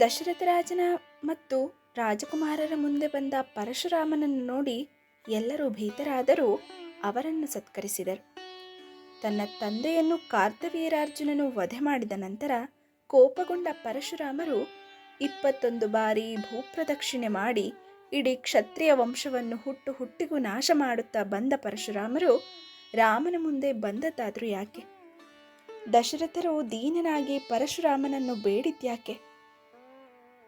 ದಶರಥ ರಾಜನ ಮತ್ತು ರಾಜಕುಮಾರರ ಮುಂದೆ ಬಂದ ಪರಶುರಾಮನನ್ನು ನೋಡಿ ಎಲ್ಲರೂ ಭೀತರಾದರೂ ಅವರನ್ನು ಸತ್ಕರಿಸಿದರು. ತನ್ನ ತಂದೆಯನ್ನು ಕಾರ್ತವೀರಾರ್ಜುನನು ವಧೆ ಮಾಡಿದ ನಂತರ ಕೋಪಗೊಂಡ ಪರಶುರಾಮರು ಇಪ್ಪತ್ತೊಂದು ಬಾರಿ ಭೂಪ್ರದಕ್ಷಿಣೆ ಮಾಡಿ ಇಡೀ ಕ್ಷತ್ರಿಯ ವಂಶವನ್ನು ಹುಟ್ಟು ಹುಟ್ಟಿಗೂ ನಾಶ ಮಾಡುತ್ತಾ ಬಂದ ಪರಶುರಾಮರು ರಾಮನ ಮುಂದೆ ಬಂದದ್ದಾದರೂ ಯಾಕೆ? ದಶರಥರು ದೀನನಾಗಿ ಪರಶುರಾಮನನ್ನು ಬೇಡಿದ್ಯಾಕೆ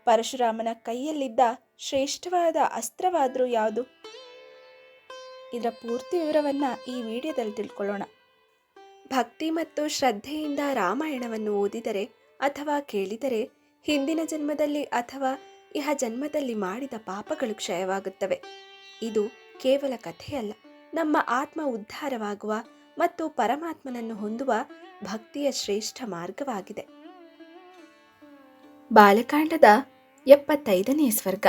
ಪರಶುರಾಮನ ಕೈಯಲ್ಲಿದ್ದ ಶ್ರೇಷ್ಠವಾದ ಅಸ್ತ್ರವಾದರೂ ಯಾವುದು? ಇದರ ಪೂರ್ತಿ ವಿವರವನ್ನ ಈ ವಿಡಿಯೋದಲ್ಲಿ ತಿಳ್ಕೊಳ್ಳೋಣ. ಭಕ್ತಿ ಮತ್ತು ಶ್ರದ್ಧೆಯಿಂದ ರಾಮಾಯಣವನ್ನು ಓದಿದರೆ ಅಥವಾ ಕೇಳಿದರೆ ಹಿಂದಿನ ಜನ್ಮದಲ್ಲಿ ಅಥವಾ ಇಹ ಜನ್ಮದಲ್ಲಿ ಮಾಡಿದ ಪಾಪಗಳು ಕ್ಷಯವಾಗುತ್ತವೆ. ಇದು ಕೇವಲ ಕಥೆಯಲ್ಲ. ನಮ್ಮ ಆತ್ಮ ಉದ್ಧಾರವಾಗುವ ಮತ್ತು ಪರಮಾತ್ಮನನ್ನು ಹೊಂದುವ ಭಕ್ತಿಯ ಶ್ರೇಷ್ಠ ಮಾರ್ಗವಾಗಿದೆ. ಬಾಲಕಾಂಡದ ಎಪ್ಪತ್ತೈದನೇ ಸ್ವರ್ಗ.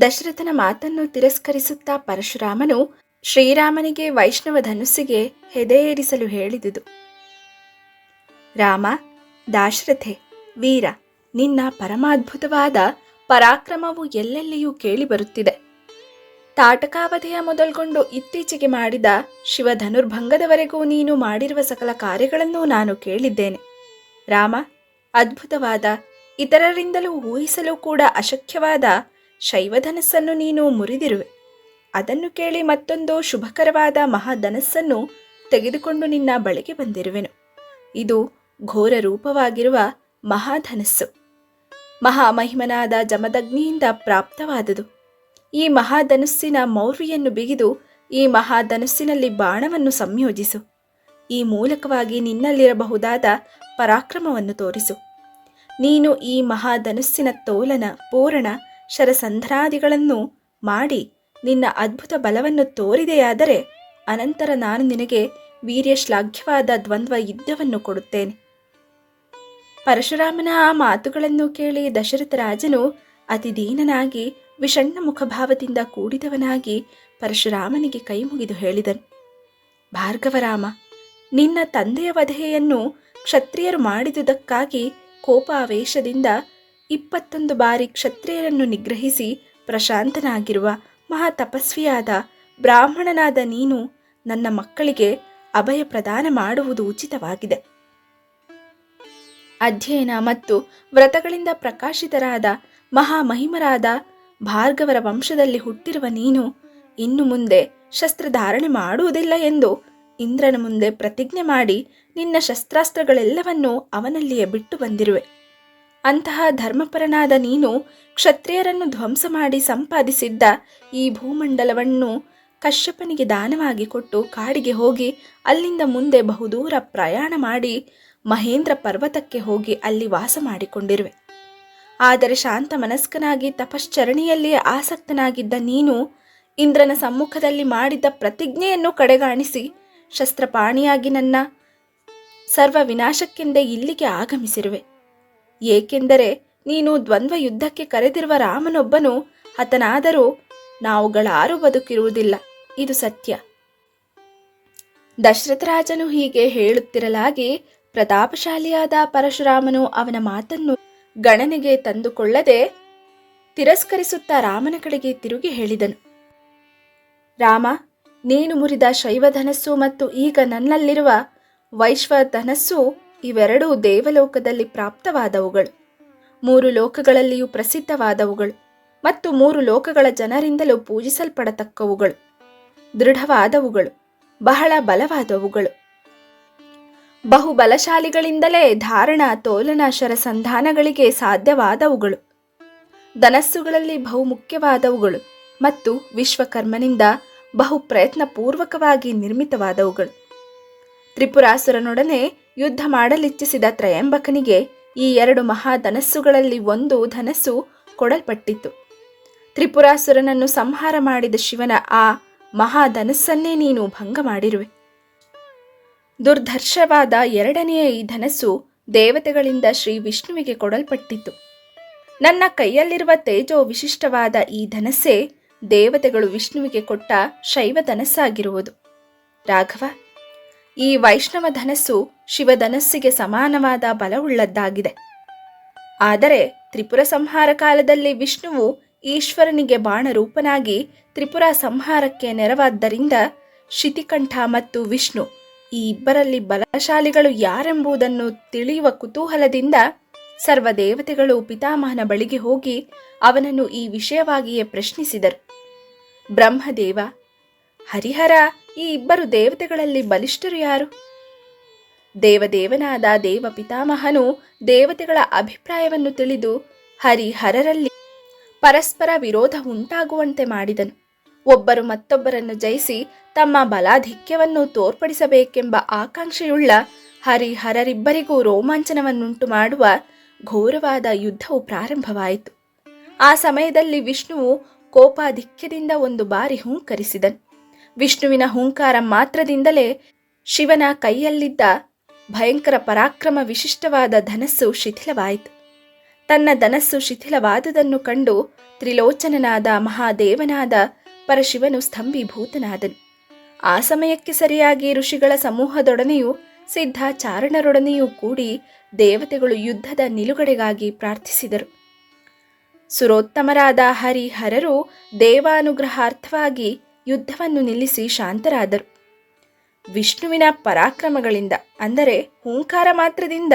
ದಶರಥನ ಮಾತನ್ನು ತಿರಸ್ಕರಿಸುತ್ತಾ ಪರಶುರಾಮನು ಶ್ರೀರಾಮನಿಗೆ ವೈಷ್ಣವ ಧನುಸ್ಸಿಗೆ ಹೆದೆಯೇರಿಸಲು ಹೇಳಿದುದು. ರಾಮ, ದಾಶರಥೆ, ವೀರ, ನಿನ್ನ ಪರಮಾದ್ಭುತವಾದ ಪರಾಕ್ರಮವು ಎಲ್ಲೆಲ್ಲಿಯೂ ಕೇಳಿಬರುತ್ತಿದೆ. ತಾಟಕಾವಧಿಯ ಮೊದಲ್ಗೊಂಡು ಇತ್ತೀಚೆಗೆ ಮಾಡಿದ ಶಿವಧನುರ್ಭಂಗದವರೆಗೂ ನೀನು ಮಾಡಿರುವ ಸಕಲ ಕಾರ್ಯಗಳನ್ನೂ ನಾನು ಕೇಳಿದ್ದೇನೆ. ರಾಮ, ಅದ್ಭುತವಾದ ಇತರರಿಂದಲೂ ಊಹಿಸಲು ಕೂಡ ಅಶಕ್ಯವಾದ ಶೈವಧನಸ್ಸನ್ನು ನೀನು ಮುರಿದಿರುವೆ. ಅದನ್ನು ಕೇಳಿ ಮತ್ತೊಂದು ಶುಭಕರವಾದ ಮಹಾಧನಸ್ಸನ್ನು ತೆಗೆದುಕೊಂಡು ನಿನ್ನ ಬಳಿಗೆ ಬಂದಿರುವೆನು. ಇದು ಘೋರ ರೂಪವಾಗಿರುವ ಮಹಾಧನಸ್ಸು. ಮಹಾಮಹಿಮನಾದ ಜಮದಗ್ನಿಯಿಂದ ಪ್ರಾಪ್ತವಾದುದು. ಈ ಮಹಾಧನಸ್ಸಿನ ಮೌರ್ವಿಯನ್ನು ಬಿಗಿದು ಈ ಮಹಾಧನುಸ್ಸಿನಲ್ಲಿ ಬಾಣವನ್ನು ಸಂಯೋಜಿಸು. ಈ ಮೂಲಕವಾಗಿ ನಿನ್ನಲ್ಲಿರಬಹುದಾದ ಪರಾಕ್ರಮವನ್ನು ತೋರಿಸು. ನೀನು ಈ ಮಹಾಧನುಸ್ಸಿನ ತೋಲನ, ಪೂರಣ, ಶರಸಂಧ್ರಾದಿಗಳನ್ನು ಮಾಡಿ ನಿನ್ನ ಅದ್ಭುತ ಬಲವನ್ನು ತೋರಿದೆಯಾದರೆ ಅನಂತರ ನಾನು ನಿನಗೆ ವೀರ್ಯಶ್ಲಾಘ್ಯವಾದ ದ್ವಂದ್ವ ಯುದ್ಧವನ್ನು ಕೊಡುತ್ತೇನೆ. ಪರಶುರಾಮನ ಆ ಮಾತುಗಳನ್ನು ಕೇಳಿ ದಶರಥ ರಾಜನು ಅತಿ ದೀನನಾಗಿ ವಿಷಣ್ಣ ಮುಖಭಾವದಿಂದ ಕೂಡಿದವನಾಗಿ ಪರಶುರಾಮನಿಗೆ ಕೈ ಮುಗಿದು ಹೇಳಿದನು. ಭಾರ್ಗವರಾಮ, ನಿನ್ನ ತಂದೆಯ ವಧೆಯನ್ನು ಕ್ಷತ್ರಿಯರು ಮಾಡಿದುದಕ್ಕಾಗಿ ಕೋಪಾವೇಶದಿಂದ ಇಪ್ಪತ್ತೊಂದು ಬಾರಿ ಕ್ಷತ್ರಿಯರನ್ನು ನಿಗ್ರಹಿಸಿ ಪ್ರಶಾಂತನಾಗಿರುವ ಮಹಾ ತಪಸ್ವಿಯಾದ ಬ್ರಾಹ್ಮಣನಾದ ನೀನು ನನ್ನ ಮಕ್ಕಳಿಗೆ ಅಭಯ ಪ್ರದಾನ ಮಾಡುವುದು ಉಚಿತವಾಗಿದೆ. ಅಧ್ಯಯನ ಮತ್ತು ವ್ರತಗಳಿಂದ ಪ್ರಕಾಶಿತರಾದ ಮಹಾಮಹಿಮರಾದ ಭಾರ್ಗವರ ವಂಶದಲ್ಲಿ ಹುಟ್ಟಿರುವ ನೀನು ಇನ್ನು ಮುಂದೆ ಶಸ್ತ್ರಧಾರಣೆ ಮಾಡುವುದಿಲ್ಲ ಎಂದು ಇಂದ್ರನ ಮುಂದೆ ಪ್ರತಿಜ್ಞೆ ಮಾಡಿ ನಿನ್ನ ಶಸ್ತ್ರಾಸ್ತ್ರಗಳೆಲ್ಲವನ್ನೂ ಅವನಲ್ಲಿಯೇ ಬಿಟ್ಟು ಬಂದಿರುವೆ. ಅಂತಹ ಧರ್ಮಪರನಾದ ನೀನು ಕ್ಷತ್ರಿಯರನ್ನು ಧ್ವಂಸ ಮಾಡಿ ಸಂಪಾದಿಸಿದ್ದ ಈ ಭೂಮಂಡಲವನ್ನು ಕಶ್ಯಪನಿಗೆ ದಾನವಾಗಿ ಕೊಟ್ಟು ಕಾಡಿಗೆ ಹೋಗಿ ಅಲ್ಲಿಂದ ಮುಂದೆ ಬಹುದೂರ ಪ್ರಯಾಣ ಮಾಡಿ ಮಹೇಂದ್ರ ಪರ್ವತಕ್ಕೆ ಹೋಗಿ ಅಲ್ಲಿ ವಾಸ ಮಾಡಿಕೊಂಡಿರುವೆ. ಆದರೆ ಶಾಂತ ಮನಸ್ಕನಾಗಿ ತಪಶ್ಚರಣಿಯಲ್ಲಿಯೇ ಆಸಕ್ತನಾಗಿದ್ದ ನೀನು ಇಂದ್ರನ ಸಮ್ಮುಖದಲ್ಲಿ ಮಾಡಿದ್ದ ಪ್ರತಿಜ್ಞೆಯನ್ನು ಕಡೆಗಾಣಿಸಿ ಶಸ್ತ್ರಪಾಣಿಯಾಗಿ ನನ್ನ ಸರ್ವ ವಿನಾಶಕ್ಕೆಂದೇ ಇಲ್ಲಿಗೆ ಆಗಮಿಸಿರುವೆ. ಏಕೆಂದರೆ ನೀನು ದ್ವಂದ್ವ ಯುದ್ಧಕ್ಕೆ ಕರೆದಿರುವ ರಾಮನೊಬ್ಬನು ಹತನಾದರೂ ನಾವುಗಳಾರೂ ಬದುಕಿರುವುದಿಲ್ಲ. ಇದು ಸತ್ಯ. ದಶರಥರಾಜನು ಹೀಗೆ ಹೇಳುತ್ತಿರಲಾಗಿ ಪ್ರತಾಪಶಾಲಿಯಾದ ಪರಶುರಾಮನು ಅವನ ಮಾತನ್ನು ಗಣನೆಗೆ ತಂದುಕೊಳ್ಳದೆ ತಿರಸ್ಕರಿಸುತ್ತಾ ರಾಮನ ಕಡೆಗೆ ತಿರುಗಿ ಹೇಳಿದನು. ರಾಮ ನೀನು ಮುರಿದ ಶೈವಧನಸ್ಸು ಮತ್ತು ಈಗ ನನ್ನಲ್ಲಿರುವ ವೈಶ್ವಧನಸ್ಸು ಇವೆರಡೂ ದೇವಲೋಕದಲ್ಲಿ ಪ್ರಾಪ್ತವಾದವುಗಳು. ಮೂರು ಲೋಕಗಳಲ್ಲಿಯೂ ಪ್ರಸಿದ್ಧವಾದವುಗಳು ಮತ್ತು ಮೂರು ಲೋಕಗಳ ಜನರಿಂದಲೂ ಪೂಜಿಸಲ್ಪಡತಕ್ಕವುಗಳು. ದೃಢವಾದವುಗಳು, ಬಹಳ ಬಲವಾದವುಗಳು. ಬಹು ಬಲಶಾಲಿಗಳಿಂದಲೇ ಧಾರಣ, ತೋಲನ, ಶರಸಂಧಾನಗಳಿಗೆ ಸಾಧ್ಯವಾದವುಗಳು. ಧನಸ್ಸುಗಳಲ್ಲಿ ಬಹುಮುಖ್ಯವಾದವುಗಳು ಮತ್ತು ವಿಶ್ವಕರ್ಮನಿಂದ ಬಹು ಪ್ರಯತ್ನಪೂರ್ವಕವಾಗಿ ನಿರ್ಮಿತವಾದವುಗಳು. ತ್ರಿಪುರಾಸುರನೊಡನೆ ಯುದ್ಧ ಮಾಡಲಿಚ್ಛಿಸಿದ ತ್ರಯಂಬಕನಿಗೆ ಈ ಎರಡು ಮಹಾಧನಸ್ಸುಗಳಲ್ಲಿ ಒಂದು ಧನಸ್ಸು ಕೊಡಲ್ಪಟ್ಟಿತು ತ್ರಿಪುರಾಸುರನನ್ನು ಸಂಹಾರ ಮಾಡಿದ ಶಿವನ ಆ ಮಹಾಧನಸ್ಸನ್ನೇ ನೀನು ಭಂಗ ಮಾಡಿರುವೆ. ದುರ್ಧರ್ಷವಾದ ಎರಡನೆಯ ಈ ಧನಸ್ಸು ದೇವತೆಗಳಿಂದ ಶ್ರೀ ವಿಷ್ಣುವಿಗೆ ಕೊಡಲ್ಪಟ್ಟಿತು ನನ್ನ ಕೈಯಲ್ಲಿರುವ ತೇಜೋ ವಿಶಿಷ್ಟವಾದ ಈ ಧನಸ್ಸೇ ದೇವತೆಗಳು ವಿಷ್ಣುವಿಗೆ ಕೊಟ್ಟ ಶೈವ ಧನಸ್ಸಾಗಿರುವುದು. ರಾಘವ, ಈ ವೈಷ್ಣವ ಧನಸ್ಸು ಶಿವಧನಸ್ಸಿಗೆ ಸಮಾನವಾದ ಬಲವುಳ್ಳದ್ದಾಗಿದೆ. ಆದರೆ ತ್ರಿಪುರ ಸಂಹಾರ ಕಾಲದಲ್ಲಿ ವಿಷ್ಣುವು ಈಶ್ವರನಿಗೆ ಬಾಣರೂಪನಾಗಿ ತ್ರಿಪುರ ಸಂಹಾರಕ್ಕೆ ನೆರವಾದ್ದರಿಂದ ಶಿತಿಕಂಠ ಮತ್ತು ವಿಷ್ಣು ಈ ಇಬ್ಬರಲ್ಲಿ ಬಲಶಾಲಿಗಳು ಯಾರೆಂಬುದನ್ನು ತಿಳಿಯುವ ಕುತೂಹಲದಿಂದ ಸರ್ವ ದೇವತೆಗಳು ಪಿತಾಮಹನ ಬಳಿಗೆ ಹೋಗಿ ಅವನನ್ನು ಈ ವಿಷಯವಾಗಿಯೇ ಪ್ರಶ್ನಿಸಿದರು. ಬ್ರಹ್ಮದೇವ. ಹರಿಹರ, ಈ ಇಬ್ಬರು ದೇವತೆಗಳಲ್ಲಿ ಬಲಿಷ್ಠರು ಯಾರು? ದೇವದೇವನಾದ ದೇವ ಪಿತಾಮಹನು ದೇವತೆಗಳ ಅಭಿಪ್ರಾಯವನ್ನು ತಿಳಿದು ಹರಿಹರರಲ್ಲಿ ಪರಸ್ಪರ ವಿರೋಧ ಉಂಟಾಗುವಂತೆ ಮಾಡಿದನು. ಒಬ್ಬರು ಮತ್ತೊಬ್ಬರನ್ನು ಜಯಿಸಿ ತಮ್ಮ ಬಲಾಧಿಕ್ಯವನ್ನು ತೋರ್ಪಡಿಸಬೇಕೆಂಬ ಆಕಾಂಕ್ಷೆಯುಳ್ಳ ಹರಿಹರರಿಬ್ಬರಿಗೂ ರೋಮಾಂಚನವನ್ನುಂಟು ಮಾಡುವ ಘೋರವಾದ ಯುದ್ಧವು ಪ್ರಾರಂಭವಾಯಿತು. ಆ ಸಮಯದಲ್ಲಿ ವಿಷ್ಣುವು ಕೋಪಾಧಿಕ್ಯದಿಂದ ಒಂದು ಬಾರಿ ಹುಂಕರಿಸಿದನು. ವಿಷ್ಣುವಿನ ಹುಂಕಾರ ಮಾತ್ರದಿಂದಲೇ ಶಿವನ ಕೈಯಲ್ಲಿದ್ದ ಭಯಂಕರ ಪರಾಕ್ರಮ ವಿಶಿಷ್ಟವಾದ ಧನಸ್ಸು ಶಿಥಿಲವಾಯಿತು. ತನ್ನ ಧನಸ್ಸು ಶಿಥಿಲವಾದುದನ್ನು ಕಂಡು ತ್ರಿಲೋಚನನಾದ ಮಹಾದೇವನಾದ ಪರಶಿವನು ಸ್ತಂಭೀಭೂತನಾದನು ಆ ಸಮಯಕ್ಕೆ ಸರಿಯಾಗಿ ಋಷಿಗಳ ಸಮೂಹದೊಡನೆಯೂ ಸಿದ್ಧಾಚಾರಣರೊಡನೆಯೂ ಕೂಡಿ ದೇವತೆಗಳು ಯುದ್ಧದ ನಿಲುಗಡೆಗಾಗಿ ಪ್ರಾರ್ಥಿಸಿದರು. ಸುರೋತ್ತಮರಾದ ಹರಿಹರರು ದೇವಾನುಗ್ರಹಾರ್ಥವಾಗಿ ಯುದ್ಧವನ್ನು ನಿಲ್ಲಿಸಿ ಶಾಂತರಾದರು. ವಿಷ್ಣುವಿನ ಪರಾಕ್ರಮಗಳಿಂದ, ಅಂದರೆ ಹೂಂಕಾರ ಮಾತ್ರದಿಂದ,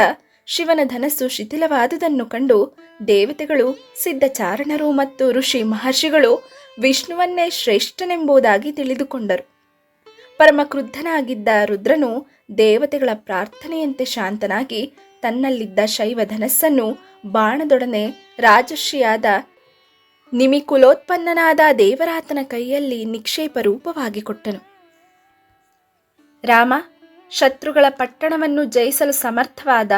ಶಿವನ ಧನಸ್ಸು ಶಿಥಿಲವಾದುದನ್ನು ಕಂಡು ದೇವತೆಗಳು, ಸಿದ್ಧಚಾರಣರು ಮತ್ತು ಋಷಿ ಮಹರ್ಷಿಗಳು ವಿಷ್ಣುವನ್ನೇ ಶ್ರೇಷ್ಠನೆಂಬುದಾಗಿ ತಿಳಿದುಕೊಂಡರು. ಪರಮಕ್ರುದ್ಧನಾಗಿದ್ದ ರುದ್ರನು ದೇವತೆಗಳ ಪ್ರಾರ್ಥನೆಯಂತೆ ಶಾಂತನಾಗಿ ತನ್ನಲ್ಲಿದ್ದ ಶೈವ ಧನಸ್ಸನ್ನು ಬಾಣದೊಡನೆ ರಾಜಶ್ರೀಯಾದ ನಿಮಿಕುಲೋತ್ಪನ್ನನಾದ ದೇವರಾತನ ಕೈಯಲ್ಲಿ ನಿಕ್ಷೇಪ ರೂಪವಾಗಿ ಕೊಟ್ಟನು. ರಾಮ, ಶತ್ರುಗಳ ಪಟ್ಟಣವನ್ನು ಜಯಿಸಲು ಸಮರ್ಥವಾದ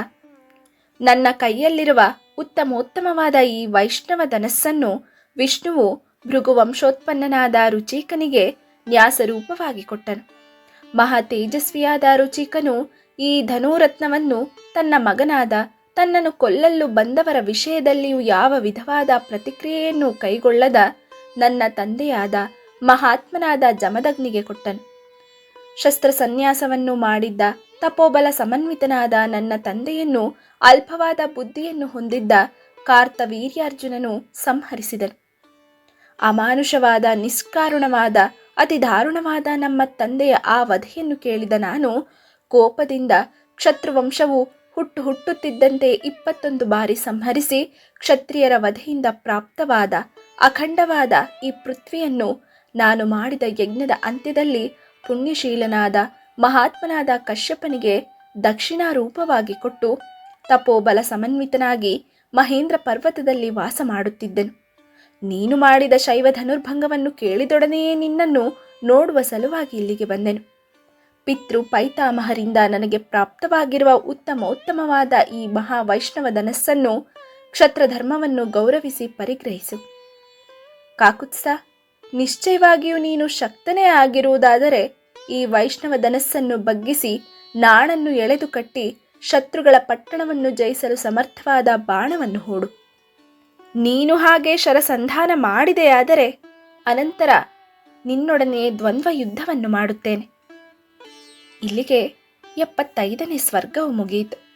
ನನ್ನ ಕೈಯಲ್ಲಿರುವ ಉತ್ತಮೋತ್ತಮವಾದ ಈ ವೈಷ್ಣವ ಧನಸ್ಸನ್ನು ವಿಷ್ಣುವು ಭೃಗುವಂಶೋತ್ಪನ್ನನಾದ ರುಚಿಕನಿಗೆ ನ್ಯಾಸರೂಪವಾಗಿ ಕೊಟ್ಟನು. ಮಹಾ ತೇಜಸ್ವಿಯಾದ ರುಚಿಕನು ಈ ಧನುರತ್ನವನ್ನು ತನ್ನ ಮಗನಾದ ತನ್ನನ್ನು ಕೊಲ್ಲಲು ಬಂದವರ ವಿಷಯದಲ್ಲಿಯೂ ಯಾವ ವಿಧವಾದ ಪ್ರತಿಕ್ರಿಯೆಯನ್ನು ಕೈಗೊಳ್ಳದ ನನ್ನ ತಂದೆಯಾದ ಮಹಾತ್ಮನಾದ ಜಮದಗ್ನಿಗೆ ಕೊಟ್ಟನು. ಶಸ್ತ್ರ ಸನ್ಯಾಸವನ್ನು ಮಾಡಿದ್ದ ತಪೋಬಲ ಸಮನ್ವಿತನಾದ ನನ್ನ ತಂದೆಯನ್ನು ಅಲ್ಪವಾದ ಬುದ್ಧಿಯನ್ನು ಹೊಂದಿದ್ದ ಕಾರ್ತವೀರ್ಯಾರ್ಜುನನು ಸಂಹರಿಸಿದನು. ಅಮಾನುಷವಾದ, ನಿಷ್ಕಾರುಣವಾದ ಅತಿ ದಾರುಣವಾದ ನಮ್ಮ ತಂದೆಯ ಆ ವಧೆಯನ್ನು ಕೇಳಿದ ನಾನು ಕೋಪದಿಂದ ಕ್ಷತ್ರುವಂಶವು ಹುಟ್ಟು ಹುಟ್ಟುತ್ತಿದ್ದಂತೆ ಇಪ್ಪತ್ತೊಂದು ಬಾರಿ ಸಂಹರಿಸಿ ಕ್ಷತ್ರಿಯರ ವಧೆಯಿಂದ ಪ್ರಾಪ್ತವಾದ ಅಖಂಡವಾದ ಈ ಪೃಥ್ವಿಯನ್ನು ನಾನು ಮಾಡಿದ ಯಜ್ಞದ ಅಂತ್ಯದಲ್ಲಿ ಪುಣ್ಯಶೀಲನಾದ ಮಹಾತ್ಮನಾದ ಕಶ್ಯಪನಿಗೆ ದಕ್ಷಿಣಾರೂಪವಾಗಿ ಕೊಟ್ಟು ತಪೋಬಲ ಸಮನ್ವಿತನಾಗಿ ಮಹೇಂದ್ರ ಪರ್ವತದಲ್ಲಿ ವಾಸ ಮಾಡುತ್ತಿದ್ದೆನು. ನೀನು ಮಾಡಿದ ಶೈವ ಧನುರ್ಭಂಗವನ್ನು ಕೇಳಿದೊಡನೆಯೇ ನಿನ್ನನ್ನು ನೋಡುವ ಸಲುವಾಗಿ ಇಲ್ಲಿಗೆ ಬಂದೆನು. ಪಿತೃ ಪೈತಾಮಹರಿಂದ ನನಗೆ ಪ್ರಾಪ್ತವಾಗಿರುವ ಉತ್ತಮ ಉತ್ತಮವಾದ ಈ ಮಹಾ ವೈಷ್ಣವ ಧನಸ್ಸನ್ನು ಕ್ಷತ್ರಧರ್ಮವನ್ನು ಗೌರವಿಸಿ ಪರಿಗ್ರಹಿಸು. ಕಾಕುತ್ಸ, ನಿಶ್ಚಯವಾಗಿಯೂ ನೀನು ಶಕ್ತನೇ ಆಗಿರುವುದಾದರೆ ಈ ವೈಷ್ಣವ ಧನಸ್ಸನ್ನು ಬಗ್ಗಿಸಿ ನಾಣನ್ನು ಎಳೆದು ಕಟ್ಟಿ ಶತ್ರುಗಳ ಪಟ್ಟಣವನ್ನು ಜಯಿಸಲು ಸಮರ್ಥವಾದ ಬಾಣವನ್ನು ಹೂಡು. ನೀನು ಹಾಗೆ ಶರಸಂಧಾನ ಮಾಡಿದೆಯಾದರೆ ಅನಂತರ ನಿನ್ನೊಡನೆ ದ್ವಂದ್ವ ಯುದ್ಧವನ್ನು ಮಾಡುತ್ತೇನೆ. ಇಲ್ಲಿಗೆ ಎಪ್ಪತ್ತೈದನೇ ಸ್ವರ್ಗವು ಮುಗಿಯಿತು.